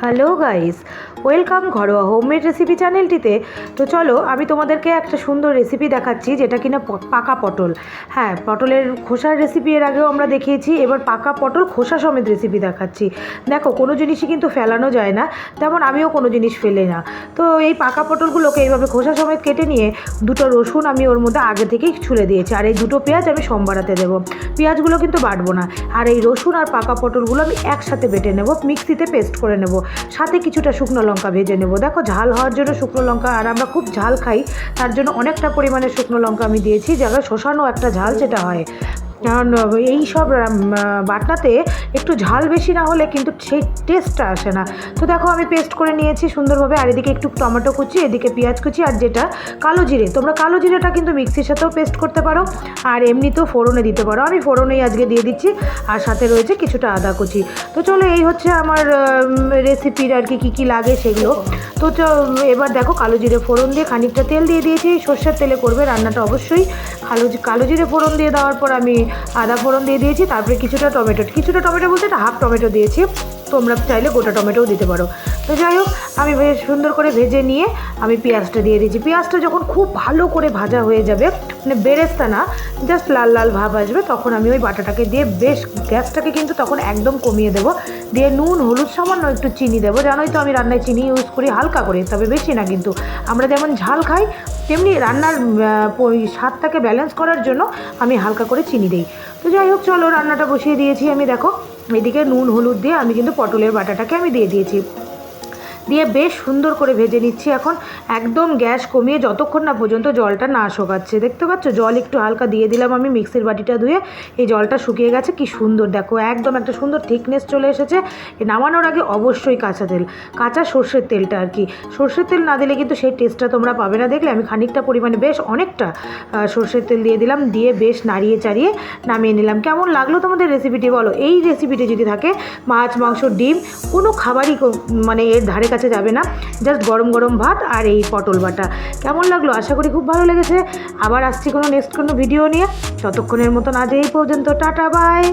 Hello guys, welcome ঘরোয়া homemade recipe চ্যানেলটিতে। তো চলো, আমি তোমাদেরকে একটা সুন্দর রেসিপি দেখাচ্ছি, যেটা কিনা পাকা পটল। হ্যাঁ পটলের খোসার রেসিপি এর আগেও আমরা দেখিয়েছি, এবার পাকা পটল খোসা সমেত রেসিপি দেখাচ্ছি। দেখো, কোনো জিনিসই কিন্তু ফেলানো যায় না, তেমন আমিও কোনো জিনিস ফেলে না। তো এই পাকা পটলগুলোকে এইভাবে খোসা সমেত কেটে নিয়ে দুটো রসুন আমি ওর মধ্যে আগে থেকেই ছুলে দিয়েছি, আর এই দুটো পেঁয়াজ আমি সোমবারাতে দেবো। পেঁয়াজগুলো কিন্তু বাটবো না, আর এই রসুন আর পাকা পটলগুলো আমি একসাথে বেটে নেব, মিক্সিতে পেস্ট করে নেব। সাথে কিছুটা শুকনো লঙ্কা ভেজে নেব। দেখো, ঝাল হওয়ার জন্য শুকনো লঙ্কা আর আমরা খুব ঝাল খাই, তার জন্য অনেকটা পরিমাণে শুকনো লঙ্কা আমি দিয়েছি। যারা শোষানো একটা ঝাল, যেটা হয় কারণ এই সব বাটনাতে একটু ঝাল বেশি না হলে কিন্তু সেই টেস্টটা আসে না। তো দেখো, আমি পেস্ট করে নিয়েছি সুন্দরভাবে, আর এদিকে একটু টমেটো কুচি, এদিকে পেঁয়াজ কুচি, আর যেটা কালো জিরে। তোমরা কালো জিরেটা কিন্তু মিক্সির সাথেও পেস্ট করতে পারো, আর এমনিতেও ফোড়নে দিতে পারো। আমি ফোড়নেই আজকে দিয়ে দিচ্ছি, আর সাথে রয়েছে কিছুটা আদা কুচি। তো চলো, এই হচ্ছে আমার রেসিপির আর কি, কী কী লাগে সেগুলো। তো এবার দেখো কালো জিরে ফোড়ন দিয়ে খানিকটা তেল দিয়ে দিয়েছি। সর্ষের তেলে করবে রান্নাটা অবশ্যই। কালো কালো জিরে ফোড়ন দিয়ে দেওয়ার পর আমি আদা ফোড়ন দিয়ে দিয়েছি, তারপরে কিছুটা টমেটো। কিছুটা টমেটো বলতে হাফ টমেটো দিয়েছি। তোমরা চাইলে গোটা টমেটোও দিতে পারো। তো যাই হোক, আমি বেশ সুন্দর করে ভেজে নিয়ে আমি পেঁয়াজটা দিয়ে দিয়েছি। পেঁয়াজটা যখন খুব ভালো করে ভাজা হয়ে যাবে মানে বেরেস্তা না জাস্ট লাল লাল ভাব আসবে, তখন আমি ওই বাটাটাকে দিয়ে বেশ গ্যাসটাকে কিন্তু তখন একদম কমিয়ে দেবো। দিয়ে নুন, হলুদ, সামান্য একটু চিনি দেবো। জানোই তো আমি রান্নায় চিনি ইউজ করি হালকা করে, তবে বেশি না কিন্তু। আমরা যেমন ঝাল খাই, তেমনি রান্নার স্বাদটাকে ব্যালেন্স করার জন্য আমি হালকা করে চিনি দিই। তো যাই হোক, চলো রান্নাটা বসিয়ে দিয়েছি আমি, দেখো। এদিকে নুন, হলুদ দিয়ে আমি কিন্তু পটলের বাটাটাকে আমি দিয়ে দিয়েছি। দিয়ে বেশ সুন্দর করে ভেজে নিচ্ছি। এখন একদম গ্যাস কমিয়ে যতক্ষণ না পর্যন্ত জলটা না শোকাচ্ছে। দেখতে পাচ্ছ? জল একটু হালকা দিয়ে দিলাম আমি মিক্সির বাটিটা ধুয়ে। এই জলটা শুকিয়ে গেছে, কি সুন্দর। দেখো, একদম একটা সুন্দর থিকনেস চলে এসেছে। নামানোর আগে অবশ্যই কাঁচা তেল, কাঁচা সর্ষের তেলটা আর কি। সর্ষের তেল না দিলে কিন্তু সেই টেস্টটা তোমরা পাবে না। দেখলে আমি খানিকটা পরিমাণে বেশ অনেকটা সর্ষের তেল দিয়ে দিলাম, দিয়ে বেশ নাড়িয়ে চাড়িয়ে নামিয়ে নিলাম। কেমন লাগল তোমাদের রেসিপিটি বলো? এই রেসিপিটি যদি থাকে, মাছ, মাংস, ডিম, কোনো খাবারই মানে এর ধারে কাছে যাবে না। জাস্ট গরম গরম ভাত আর এই পটল বাটা। কেমন লাগল? আশা করি খুব ভালো লেগেছে। আবার আসছি কোনো নেক্সট কোনো ভিডিও নিয়ে। ততক্ষণের মতন আজ এই পর্যন্ত। Tata bye